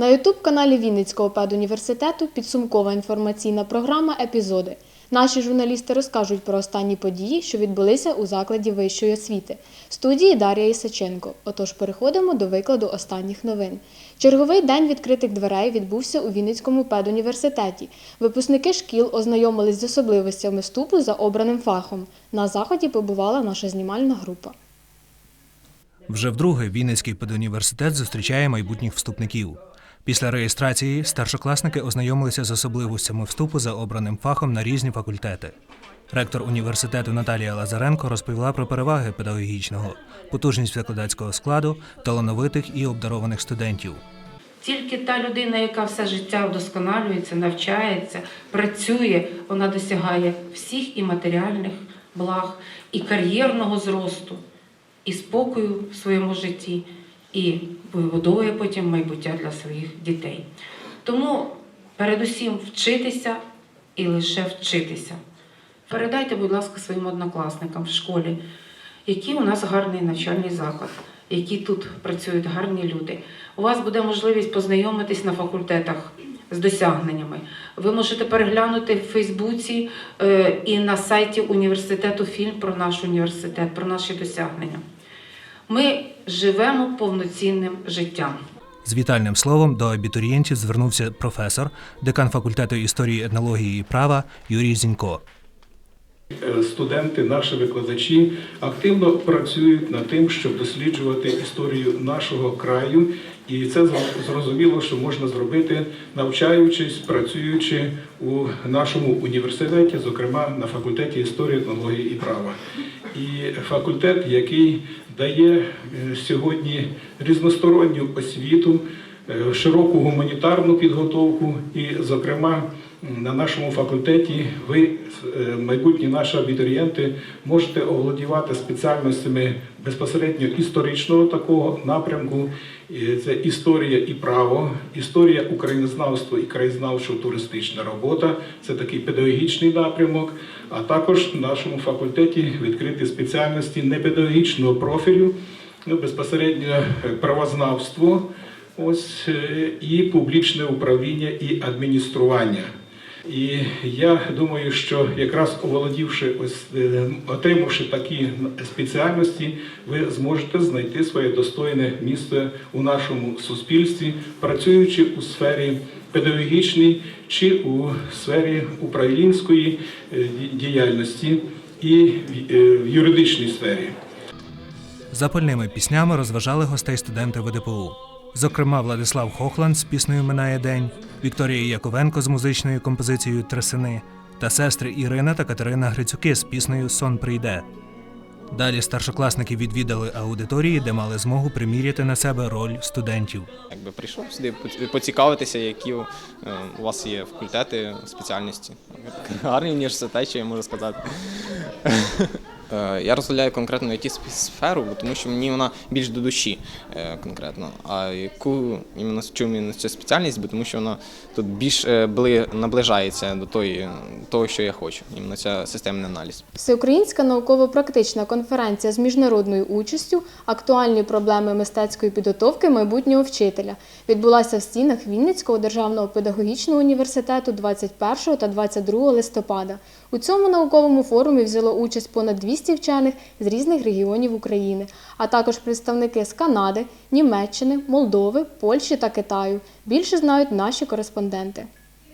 На ютуб-каналі Вінницького педуніверситету підсумкова інформаційна програма Епізоди. Наші журналісти розкажуть про останні події, що відбулися у закладі вищої освіти. В студії Дар'я Ісаченко. Отож, переходимо до викладу останніх новин. Черговий день відкритих дверей відбувся у Вінницькому педуніверситеті. Випускники шкіл ознайомились з особливостями вступу за обраним фахом. На заході побувала наша знімальна група. Вже вдруге Вінницький педуніверситет зустрічає майбутніх вступників. Після реєстрації старшокласники ознайомилися з особливостями вступу за обраним фахом на різні факультети. Ректор університету Наталія Лазаренко розповіла про переваги педагогічного, потужність викладацького складу, талановитих і обдарованих студентів. Тільки та людина, яка все життя вдосконалюється, навчається, працює, вона досягає всіх і матеріальних благ, і кар'єрного зросту, і спокою в своєму житті, і вибудовує потім майбуття для своїх дітей. Тому передусім вчитися і лише вчитися. Передайте, будь ласка, своїм однокласникам в школі, який у нас гарний навчальний заклад, які тут працюють гарні люди. У вас буде можливість познайомитись на факультетах з досягненнями. Ви можете переглянути в Фейсбуці е, і на сайті університету фільм про наш університет, про наші досягнення. Ми живемо повноцінним життям. З вітальним словом до абітурієнтів звернувся професор, декан факультету історії, етнології і права Юрій Зінько. Е, Студенти, наші викладачі активно працюють над тим, щоб досліджувати історію нашого краю, і це зро- зрозуміло, що можна зробити, навчаючись, працюючи у нашому університеті, зокрема на факультеті історії, етнології і права. І факультет, який дає е, сьогодні різносторонню освіту, е, широку гуманітарну підготовку, і, зокрема, на нашому факультеті ви, е, майбутні наші абітурієнти, можете оволодівати спеціальностями безпосередньо історичного такого напрямку. Це історія і право, історія українознавства і краєзнавчо-туристична робота. Це такий педагогічний напрямок. А також в нашому факультеті відкриті спеціальності непедагогічного профілю, ну, безпосередньо е, правознавство, ось е, і публічне управління і адміністрування. І я думаю, що якраз оволодівши ось е, отримавши такі спеціальності, ви зможете знайти своє достойне місце у нашому суспільстві, працюючи у сфері педагогічній чи у сфері управлінської е, діяльності і в- е, юридичній сфері. Запальними піснями розважали гостей студенти ВДПУ. Зокрема, Владислав Хохланд з піснею Минає день, Вікторія Яковенко з музичною композицією Тресини та сестри Ірина та Катерина Грицюки з піснею Сон прийде. Далі старшокласники відвідали аудиторії, де мали змогу приміряти на себе роль студентів. Якби прийшов сюди поц- поцікавитися, які е, у вас є факультети, спеціальності. Гарний університет, що я можу сказати. Е, Я розглядаю конкретно it сферу, тому що мені вона більш до душі е, конкретно. А яку іменно чому цю спеціальність, бо тому що вона тут більш е, бли- наближається до тої, того, що я хочу. Іменно ця системний аналіз. Всеукраїнська науково-практична конференція з міжнародною участю Актуальні проблеми мистецької підготовки майбутнього вчителя відбулася в стінах Вінницького державного педагогічного університету 21 та 22 листопада. У цьому науковому форумі взяло участь понад 200 вчених з різних регіонів України, а також представники з Канади, Німеччини, Молдови, Польщі та Китаю. Більше знають наші кореспонденти.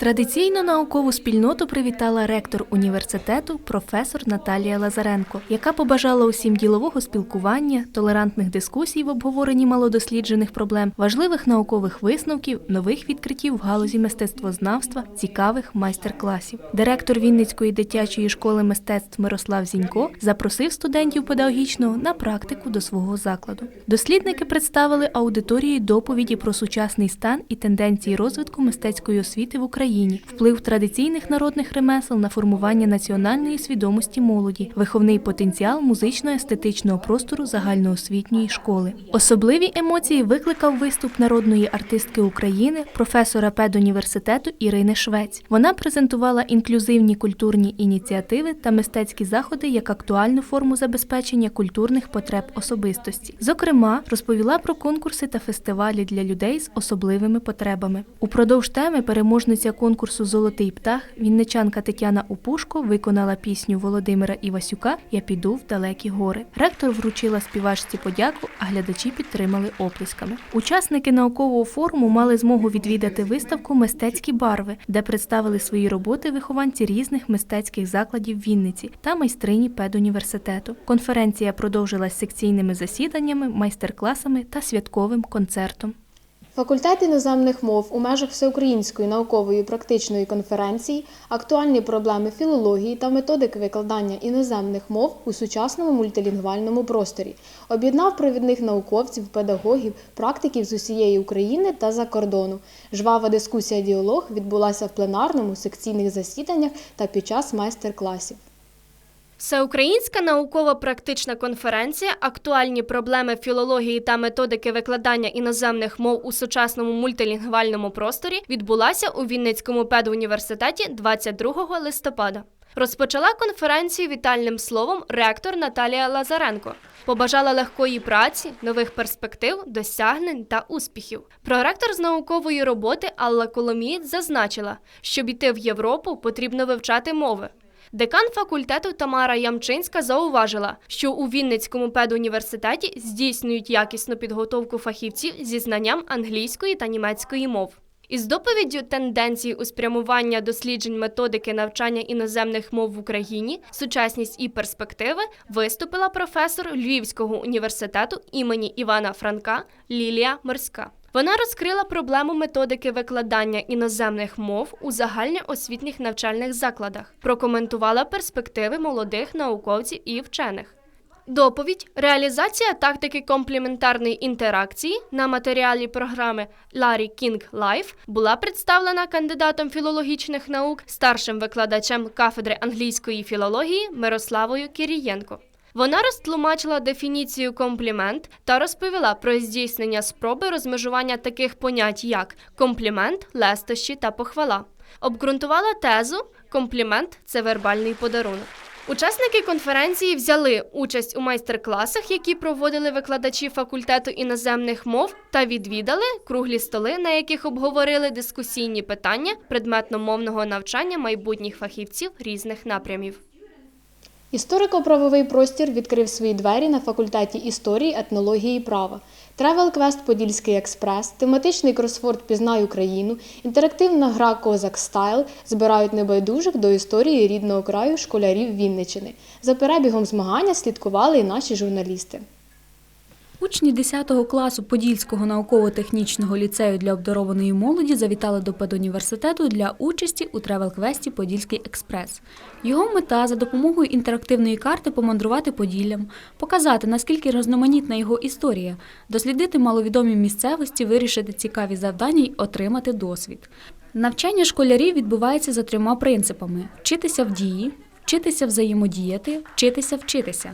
Традиційно наукову спільноту привітала ректор університету професор Наталія Лазаренко, яка побажала усім ділового спілкування, толерантних дискусій в обговоренні малодосліджених проблем, важливих наукових висновків, нових відкриттів в галузі мистецтвознавства, цікавих майстер-класів. Директор Вінницької дитячої школи мистецтв Мирослав Зінько запросив студентів педагогічного на практику до свого закладу. Дослідники представили аудиторії доповіді про сучасний стан і тенденції розвитку мистецької освіти в Україні. Україні, вплив традиційних народних ремесел на формування національної свідомості молоді, виховний потенціал музично-естетичного простору загальноосвітньої школи. Особливі емоції викликав виступ народної артистки України, професора педуніверситету Ірини Швець. Вона презентувала інклюзивні культурні ініціативи та мистецькі заходи як актуальну форму забезпечення культурних потреб особистості. Зокрема, розповіла про конкурси та фестивалі для людей з особливими потребами. Упродовж теми переможниця конкурсу Золотий птах вінничанка Тетяна Опушко виконала пісню Володимира Івасюка Я піду в далекі гори. Ректор вручила співачці подяку, а глядачі підтримали оплесками. Учасники наукового форуму мали змогу відвідати виставку Мистецькі барви, де представили свої роботи вихованці різних мистецьких закладів Вінниці та майстрині педуніверситету. Конференція продовжилась секційними засіданнями, майстер-класами та святковим концертом. Факультет іноземних мов у межах всеукраїнської наукової практичної конференції актуальні проблеми філології та методики викладання іноземних мов у сучасному мультилінгвальному просторі об'єднав провідних науковців, педагогів, практиків з усієї України та за кордону. Жвава дискусія-діалог відбулася в пленарному, секційних засіданнях та під час майстер-класів. Всеукраїнська наукова-практична конференція Актуальні проблеми філології та методики викладання іноземних мов у сучасному мультилінгвальному просторі відбулася у Вінницькому педуніверситеті 22 листопада. Розпочала конференцію вітальним словом ректор Наталія Лазаренко. Побажала легкої праці, нових перспектив, досягнень та успіхів. Проректор з наукової роботи Алла Коломієць зазначила, щоб іти в Європу, потрібно вивчати мови. Декан факультету Тамара Ямчинська зауважила, що у Вінницькому педуніверситеті здійснюють якісну підготовку фахівців зі знанням англійської та німецької мов. Із доповіддю тенденцій у спрямування досліджень методики навчання іноземних мов в Україні, сучасність і перспективи виступила професор Львівського університету імені Івана Франка Лілія Морська. Вона розкрила проблему методики викладання іноземних мов у загальноосвітніх навчальних закладах, прокоментувала перспективи молодих науковців і вчених. Доповідь реалізація тактики комплементарної інтеракції на матеріалі програми Ларі Кінг Лайф була представлена кандидатом філологічних наук, старшим викладачем кафедри англійської філології Мирославою Кірієнко. Вона розтлумачила дефініцію комплімент та розповіла про здійснення спроби розмежування таких понять, як комплімент, лестощі та похвала. Обґрунтувала тезу комплімент це вербальний подарунок. Учасники конференції взяли участь у майстер-класах, які проводили викладачі факультету іноземних мов, та відвідали круглі столи, на яких обговорили дискусійні питання предметно-мовного навчання майбутніх фахівців різних напрямів. Історико-правовий простір відкрив свої двері на факультеті історії, етнології і права. Тревел-квест Подільський експрес, тематичний кросворд Пізнай Україну, інтерактивна гра Козак Стайл збирають небайдужих до історії рідного краю школярів Вінничини. За перебігом змагання слідкували і наші журналісти. Учні 10 класу Подільського науково-технічного ліцею для обдарованої молоді завітали до педуніверситету для участі у тревел-квесті Подільський експрес. Його мета за допомогою інтерактивної карти помандрувати Поділлям, показати, наскільки різноманітна його історія, дослідити маловідомі місцевості, вирішити цікаві завдання й отримати досвід. Навчання школярів відбувається за трьома принципами: вчитися в дії, вчитися взаємодіяти, вчитися вчитися.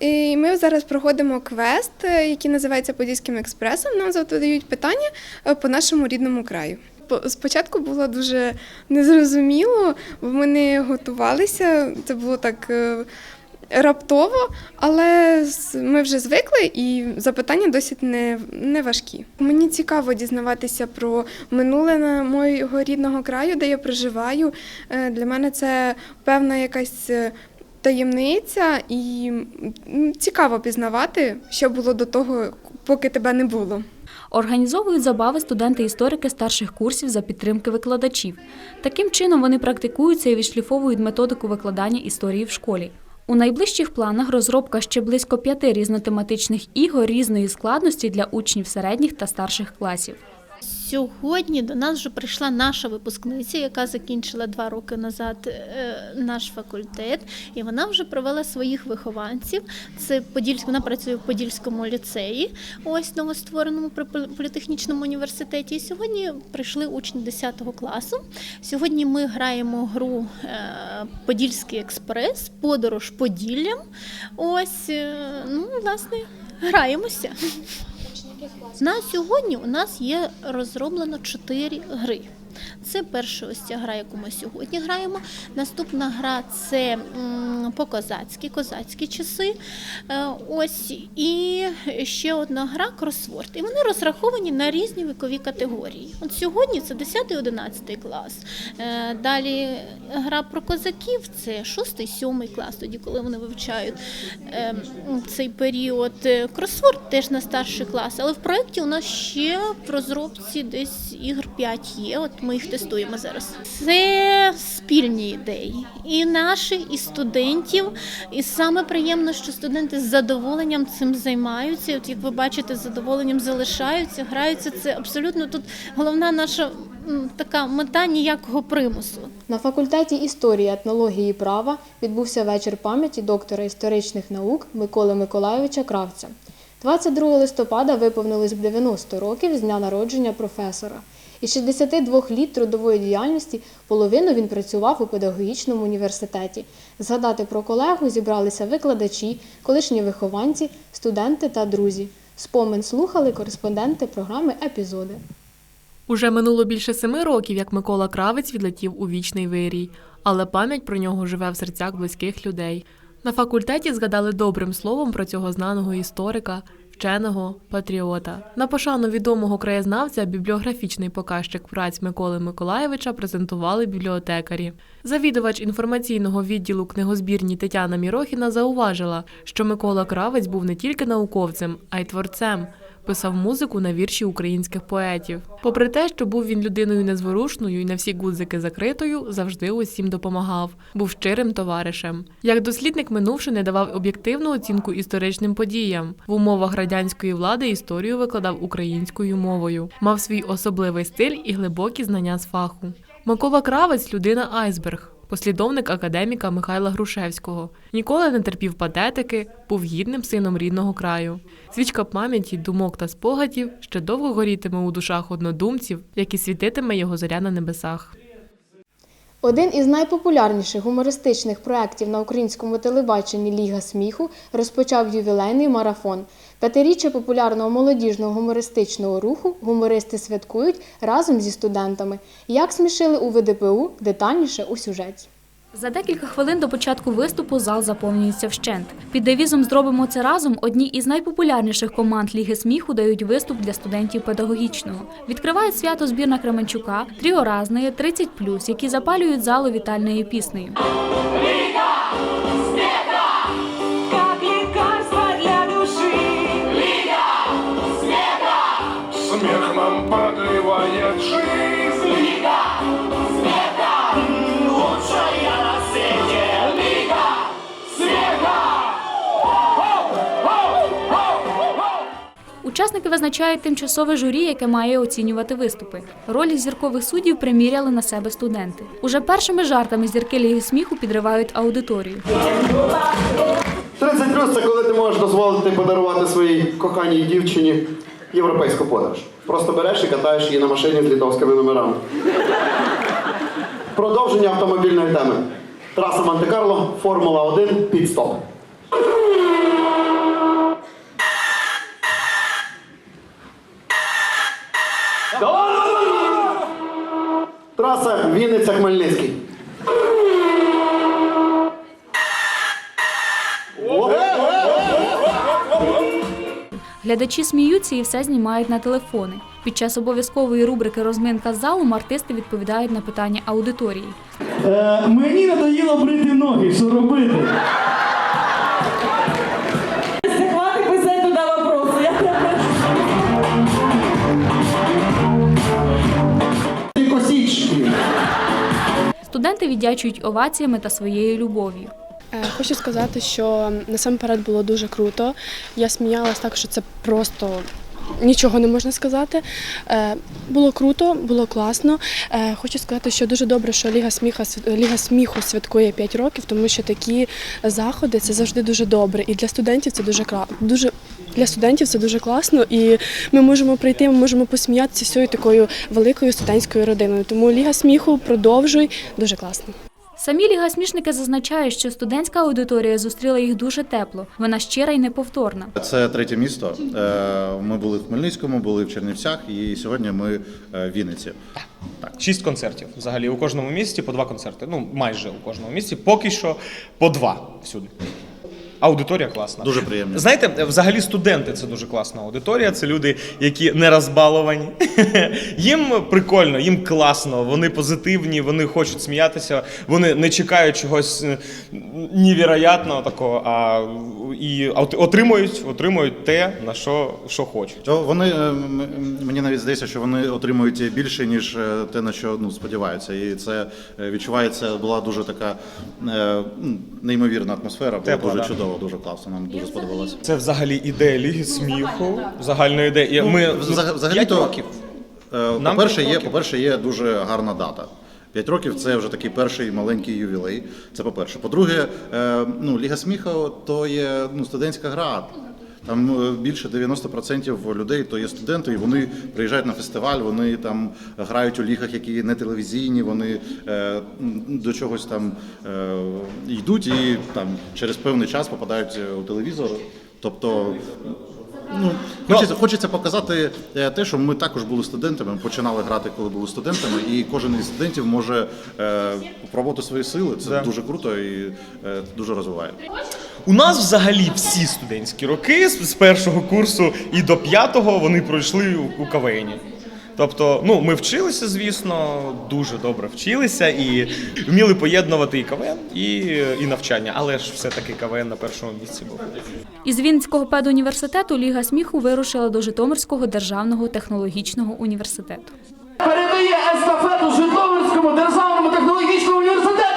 І ми зараз проходимо квест, е, який називається Подільським експресом. Нам задають питання е, по нашому рідному краю. Спочатку було дуже незрозуміло, бо ми не готувалися. Це було так е, раптово, але ми вже звикли і запитання досить не, не важкі. Мені цікаво дізнаватися про минуле моєго рідного краю, де я проживаю. Для мене це певна якась. Таємниця і цікаво пізнавати, що було до того, поки тебе не було. Організовують забави студенти-історики старших курсів за підтримки викладачів. Таким чином вони практикуються і відшліфовують методику викладання історії в школі. У найближчих планах розробка ще близько п'яти різнотематичних ігор різної складності для учнів середніх та старших класів. Сьогодні до нас вже прийшла наша випускниця, яка закінчила два роки назад е, наш факультет, і вона вже провела своїх вихованців. Це Подільськ, вона працює в Подільському ліцеї, ось новоствореному при політехнічному університеті. І сьогодні прийшли учні 10 класу. Сьогодні ми граємо гру е, Подільський експрес, подорож Поділлям. Ось, е, ну, власне, граємося. На сьогодні у нас є розроблено 4 гри. Це перша ось ця гра, яку ми сьогодні граємо. Наступна гра це по-козацьки, козацькі часи. Е, Ось і ще одна гра кросворд. І вони розраховані на різні вікові категорії. От сьогодні це 10-11 клас. Е, Далі гра про козаків це 6-7 клас, тоді коли вони вивчають е, цей період. Е, Кросворд теж на старший клас, але в проєкті у нас ще в розробці десь ігр 5 є. От ми їх тестуємо зараз. Це спільні ідеї. І наші, і студентів. І саме приємно, що студенти з задоволенням цим займаються. От як ви бачите, з задоволенням залишаються, граються. Це абсолютно тут головна наша така мета ніякого примусу. На факультеті історії, етнології і права відбувся вечір пам'яті доктора історичних наук Миколи Миколайовича Кравця. 22 листопада виповнилось б 90 років з дня народження професора. Із 62 літ трудової діяльності половину він працював у педагогічному університеті. Згадати про колегу зібралися викладачі, колишні вихованці, студенти та друзі. Спомин слухали кореспонденти програми Епізоди. Уже минуло більше семи років, як Микола Кравець відлетів у вічний вирій, але пам'ять про нього живе в серцях близьких людей. На факультеті згадали добрим словом про цього знаного історика, вченого, патріота. На пошану відомого краєзнавця бібліографічний показчик праць Миколи Миколаєвича презентували бібліотекарі. Завідувач інформаційного відділу книгозбірні Тетяна Мірохіна зауважила, що Микола Кравець був не тільки науковцем, а й творцем. Писав музику на вірші українських поетів. Попри те, що був він людиною незворушною і на всі гудзики закритою, завжди усім допомагав, був щирим товаришем. Як дослідник минувшини давав об'єктивну оцінку історичним подіям. В умовах радянської влади історію викладав українською мовою, мав свій особливий стиль і глибокі знання з фаху. Микола Кравець людина айсберг. Послідовник академіка Михайла Грушевського. Ніколи не терпів патетики, був гідним сином рідного краю. Свічка пам'яті, думок та спогадів ще довго горітиме у душах однодумців, як і світитиме його зоря на небесах. Один із найпопулярніших гумористичних проєктів на українському телебаченні Ліга сміху розпочав ювілейний марафон. П'ятиріччя популярного молодіжного гумористичного руху гумористи святкують разом зі студентами. Як смішили у ВДПУ, детальніше у сюжеті. За декілька хвилин до початку виступу зал заповнюється вщент. Під девізом Зробимо це разом одні із найпопулярніших команд Ліги сміху дають виступ для студентів педагогічного. Відкривають свято збірна Кременчука, тріо разної, 30+, які запалюють залу вітальною піснею. Учасники визначають тимчасове журі, яке має оцінювати виступи. Ролі зіркових суддів приміряли на себе студенти. Уже першими жартами зірки Ліги сміху підривають аудиторію. 30 плюс це коли ти можеш дозволити подарувати своїй коханій дівчині європейську подорож. Просто береш і катаєш її на машині з літовськими номерами. Продовження автомобільної теми. Траса Монте-Карло, Формула 1, підстоп. Траса Вінниця-Хмельницький. Глядачі сміються і все знімають на телефони. Під час обов'язкової рубрики Розминка з залом артисти відповідають на питання аудиторії. Е, мені надоїло брити ноги, що робити? Студенти віддячують оваціями та своєю любов'ю. Е, Хочу сказати, що насамперед було дуже круто. Я сміялась так, що це просто нічого не можна сказати. Е, Було круто, було класно. Е, Хочу сказати, що дуже добре, що Ліга сміха Ліга сміху святкує 5 років, тому що такі заходи це завжди дуже добре. І для студентів це дуже дуже для студентів це дуже класно, і ми можемо прийти, ми можемо посміятися всією такою великою студентською родиною. Тому Ліга сміху продовжуй дуже класно. Самі лігасмішники зазначають, що студентська аудиторія зустріла їх дуже тепло. Вона щира й неповторна. Це третє місто. Е, Ми були в Хмельницькому, були в Чернівцях, і сьогодні ми е, в Вінниці. Шість концертів. Взагалі у кожному місті по два концерти. Ну, майже у кожному місті. Поки що по два всюди. Аудиторія класна. Дуже приємно. Знаєте, взагалі студенти це дуже класна аудиторія. Це люди, які не розбаловані. їм прикольно, їм класно, вони позитивні, вони хочуть сміятися, вони не чекають чогось е, невероятного такого, а і отримують, отримують те, на що, що хочуть. То вони е, мені навіть здається, що вони отримують більше ніж е, те, на що ну сподіваються. І це відчувається. Була дуже така неймовірна атмосфера. Було Тепла, дуже да. Чудово, дуже класно. Нам дуже сподобалося. Це взагалі ідея ліги сміху, загальна ідея. Ну, Ми взагалі то, років. е, По-перше, є, по-перше, є дуже гарна дата. П'ять років це вже такий перший маленький ювілей. Це по-перше. По-друге, е, ну, Ліга сміху то є ну, студентська гра. Там е, більше 90% людей то є студенти, і вони приїжджають на фестиваль, вони там грають у лігах, які не телевізійні, вони е, до чогось там е, йдуть і там через певний час попадають е, у телевізор. Тобто Ну, хочеться, хочеться показати е, те, що ми також були студентами. Починали грати, коли були студентами, і кожен із студентів може е, пробувати свої сили. Це Да. дуже круто і е, дуже розвиває. У нас взагалі всі студентські роки з з першого курсу і до п'ятого вони пройшли у, у КВНі. Тобто, ну ми вчилися, звісно, дуже добре вчилися і вміли поєднувати і КВН, і, і навчання, але ж все-таки КВН на першому місці був. Із Вінницького педуніверситету Ліга сміху вирушила до Житомирського державного технологічного університету. Передає естафету Житомирському державному технологічному університету.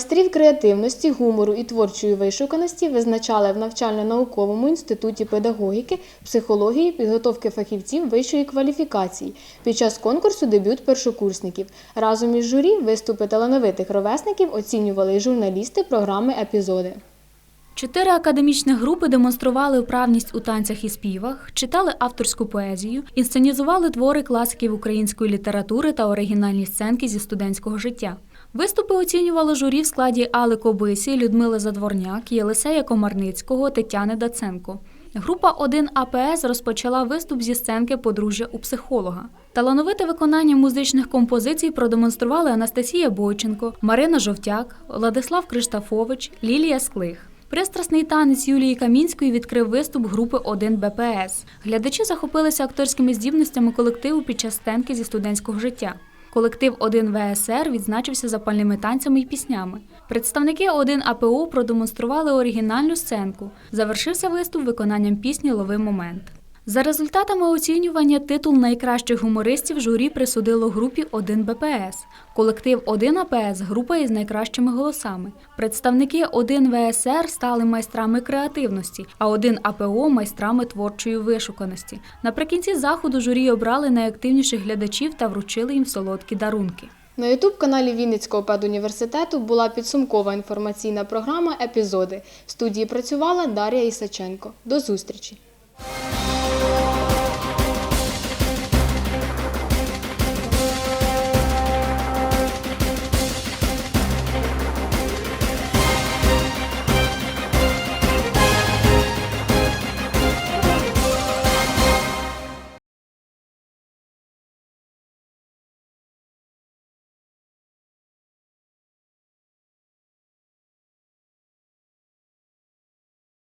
Майстрів креативності, гумору і творчої вишуканості визначали в навчально-науковому інституті педагогіки, психології, підготовки фахівців вищої кваліфікації. Під час конкурсу дебют першокурсників. Разом із журі виступи талановитих ровесників оцінювали журналісти програми епізоди. Чотири академічних групи демонстрували вправність у танцях і співах, читали авторську поезію, інсценізували твори класиків української літератури та оригінальні сценки зі студентського життя. Виступи оцінювало журі в складі Али Кобисі, Людмили Задворняк, Єлисея Комарницького, Тетяни Даценко. Група 1 АПС розпочала виступ зі сценки подружжя у психолога. Талановите виконання музичних композицій продемонстрували Анастасія Бойченко, Марина Жовтяк, Владислав Криштафович, Лілія Склих. Пристрасний танець Юлії Камінської відкрив виступ групи 1 БПС. Глядачі захопилися акторськими здібностями колективу під час стенки зі студентського життя. Колектив 1 ВСР відзначився запальними танцями і піснями. Представники 1 АПО продемонстрували оригінальну сценку. Завершився виступ виконанням пісні Лови момент. За результатами оцінювання титул найкращих гумористів журі присудило групі 1 БПС, колектив 1 АПС група із найкращими голосами. Представники 1 ВСР стали майстрами креативності, а 1 АПО майстрами творчої вишуканості. Наприкінці заходу журі обрали найактивніших глядачів та вручили їм солодкі дарунки. На ютуб-каналі Вінницького педуніверситету була підсумкова інформаційна програма Епізоди. В студії працювала Дар'я Ісаченко. До зустрічі!